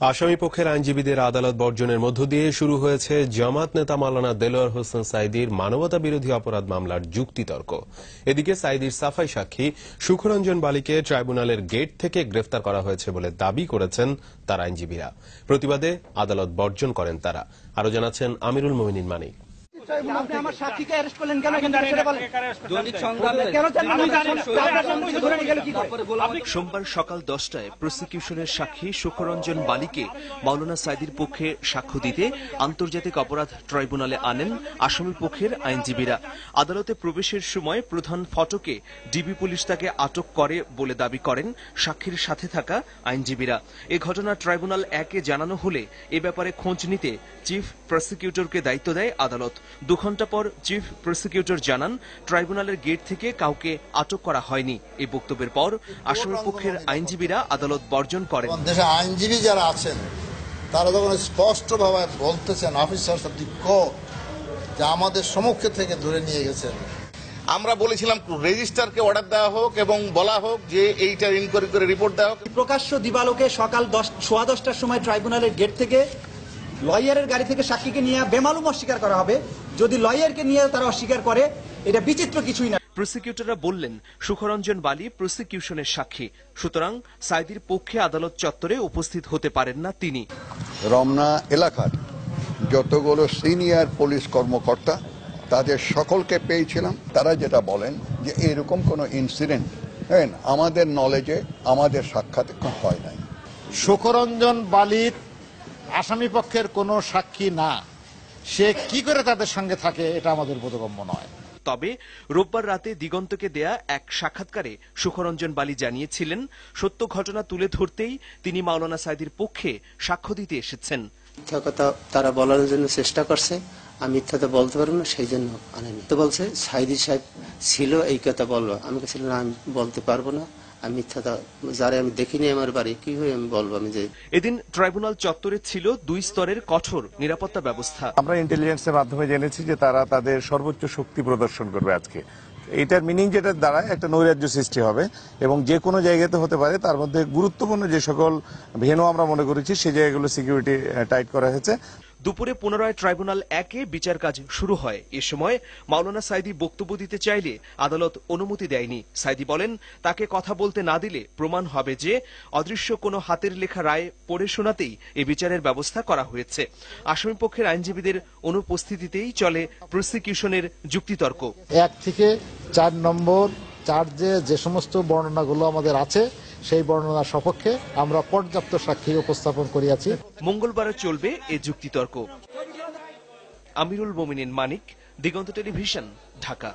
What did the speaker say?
আসামি পক্ষের আইনজীবীদের আদালত বর্জনের মধ্য দিয়ে শুরু হয়েছে জামাত নেতা মালানা দেলোয়ার হোসেন সাইদির মানবতা বিরোধী অপরাধ মামলার যুক্তিতর্ক। এদিকে সাইদির সাফাই সাক্ষী সুখরঞ্জন বালিকে ট্রাইব্যুনালের গেট থেকে গ্রেফতার করা হয়েছে বলে দাবি করেছেন তার আইনজীবীরা। প্রতিবাদে আদালত বর্জন করেন তারা। আরও জানাচ্ছেন আমিরুল মোমিনিন মানিক। আপনি আমার সাক্ষীকে অ্যারেস্ট করলেন কেন কিন্তু সেটা বলেন। কেন জানেন না? আপনার সম্মুখে ধরে নিয়ে গেল কি করে? সোমবার সকাল দশটায় প্রসিকিউশনের সাক্ষী সুখরঞ্জন বালিকে মাওলানা সাইদির পক্ষে সাক্ষ্য দিতে আন্তর্জাতিক অপরাধ ট্রাইব্যুনালে আনেন আসামি পক্ষের আইনজীবীরা। আদালতে প্রবেশের সময় প্রধান ফটকে ডিবি পুলিশ তাকে আটক করে বলে দাবি করেন সাক্ষীর সাথে থাকা আইনজীবীরা। এ ঘটনা ট্রাইব্যুনাল একে জানানো হলে এ ব্যাপারে খোঁজ নিতে চিফ প্রসিকিউটরকে দায়িত্ব দেয় আদালত। দু ঘণ্টা পর চিফ প্রসিকিউটর জানান ট্রাইব্যুনালের গেট থেকে কাউকে আটক করা হয়নি। এই বক্তব্যের পর আসামি পক্ষের আইনজীবীরা আদালত বর্জন করেন। দেশে আইনজীবী যারা আছেন তারা যখন স্পষ্টভাবে বলতেছেন অফিসার যে আমাদের সম্মুখে থেকে ধরে নিয়ে গেছেন আমরা বলেছিলাম রেজিস্টারকে অর্ডার দেওয়া হোক এবং বলা হোক যে এইটার ইনকোয়ারি করে রিপোর্ট দেওয়া হোক। প্রকাশ্য দিবালোকে সকাল দশ সোয়া দশটার সময় ট্রাইব্যুনালের গেট থেকে লয়ারের গাড়ি থেকে সাক্ষীকে নিয়ে বেমালুম অস্বীকার করা হবে। যদি লয়ারকে নিয়ে তারা অস্বীকার করে এটা বিচিত্র কিছুই না। প্রসিকিউটররা বললেন সুখরঞ্জন বালি প্রসিকিউশনের সাক্ষী। সুতরাং সাইদির পক্ষে আদালত চত্বরে উপস্থিত হতে পারেন না তিনি। রমনা এলাকার যতগুলো সিনিয়র পুলিশ কর্মকর্তা তাদের সকলকে পেয়েছিলাম। তারা যেটা বলেন যে এরকম কোনো ইনসিডেন্ট হ্যাঁ আমাদের নলেজে আমাদের সাক্ষাৎ হয় নাই। সুখরঞ্জন বালির আসামি পক্ষের কোনো সাক্ষী না। সে কি করে তাদের সঙ্গে থাকে এটা আমাদের বোধগম্য নয়। তবে রোববার রাতে দিগন্তকে দেয়া এক সাক্ষাৎকারে সুখরঞ্জন বালি জানিয়েছিলেন সত্য ঘটনা তুলে ধরতেই তিনি মাওলানা সাইদির পক্ষে সাক্ষ্য দিতে এসেছেন। মিথ্যা কথা তারা বলার জন্য চেষ্টা করছে আমি মিথ্যা তো বলতে পারব না সেই জন্য আনেনি। তো বলছে সাইদি সাহেব ছিল এই কথা বলল। আমি না আমি বলতে পারব না আমি মিথ্যাটা যারা আমি দেখিনি আমার বাড়ি কি হয়ে আমি বলব আমি যে এদিন ট্রাইব্যুনাল চত্বরে ছিল দুই স্তরের কঠোর নিরাপত্তা ব্যবস্থা। আমরা ইন্টেলিজেন্সের মাধ্যমে জেনেছি যে তারা তাদের সর্বোচ্চ শক্তি প্রদর্শন করবে আজকে। এটার মিনিং যেটা দ্বারায় একটা নৈরাজ্য সৃষ্টি হবে এবং যে কোনো জায়গাতে হতে পারে তার মধ্যে গুরুত্বপূর্ণ যে সকল ভেনু আমরা মনে করেছি সেই জায়গাগুলো সিকিউরিটি টাইট করা হয়েছে। দুপুরে পুনরায় ট্রাইব্যুনাল একে বিচার কাজ শুরু হয়। এ সময় মাওলানা সাইদি বক্তব্য দিতে চাইলে আদালত অনুমতি দেয়নি। সাইদি বলেন, তাকে কথা বলতে না দিলে প্রমাণ হবে যে অদৃশ্য কোনো হাতের লেখা রায় পড়ে শোনাতেই এ বিচারের ব্যবস্থা করা হয়েছে। আসামি পক্ষের আইনজীবীদের অনুপস্থিতিতেই চলে প্রসিকিউশনের যুক্তিতর্ক। এক থেকে চার নম্বর চার্জে যে সমস্ত বর্ণনাগুলো আমাদের আছে সেই বর্ণনার সপক্ষে আমরা পর্যাপ্ত সাক্ষী উপস্থাপন করিয়াছি। মঙ্গলবার চলবে এ যুক্তিতর্ক। আমিরুল মোমিনিন মানিক, দিগন্ত টেলিভিশন, ঢাকা।